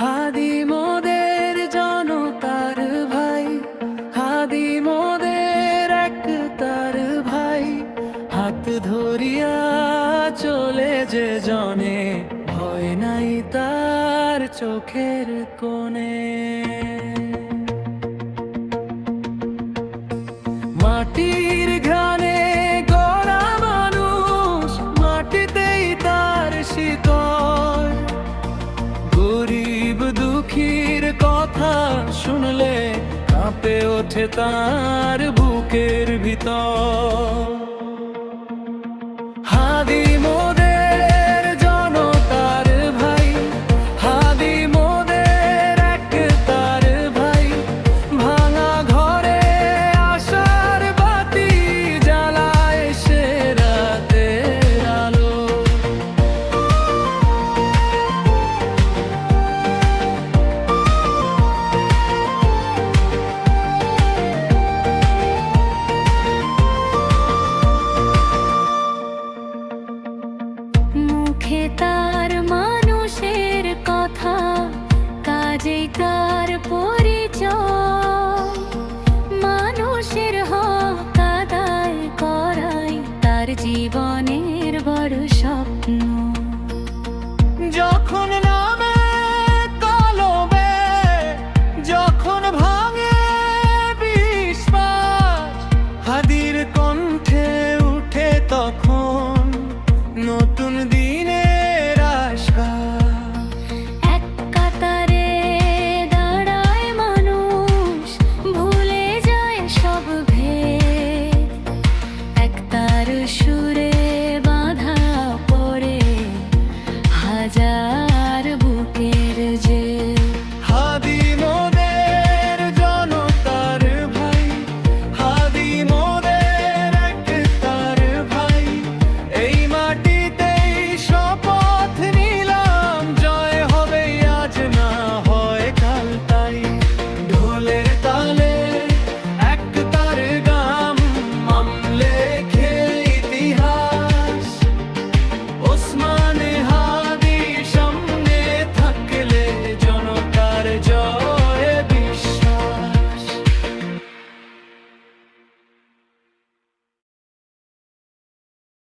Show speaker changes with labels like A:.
A: ভাই ভাই। হাত ধরিয়া চলে যে জনে নাই তার চোখের কোণে। মাটির ঘ্রাণে গড়া মানুষ, মাটিতেই তার শিকড় কথা শুনলে কাঁপে ওঠে তার বুকের ভিতর।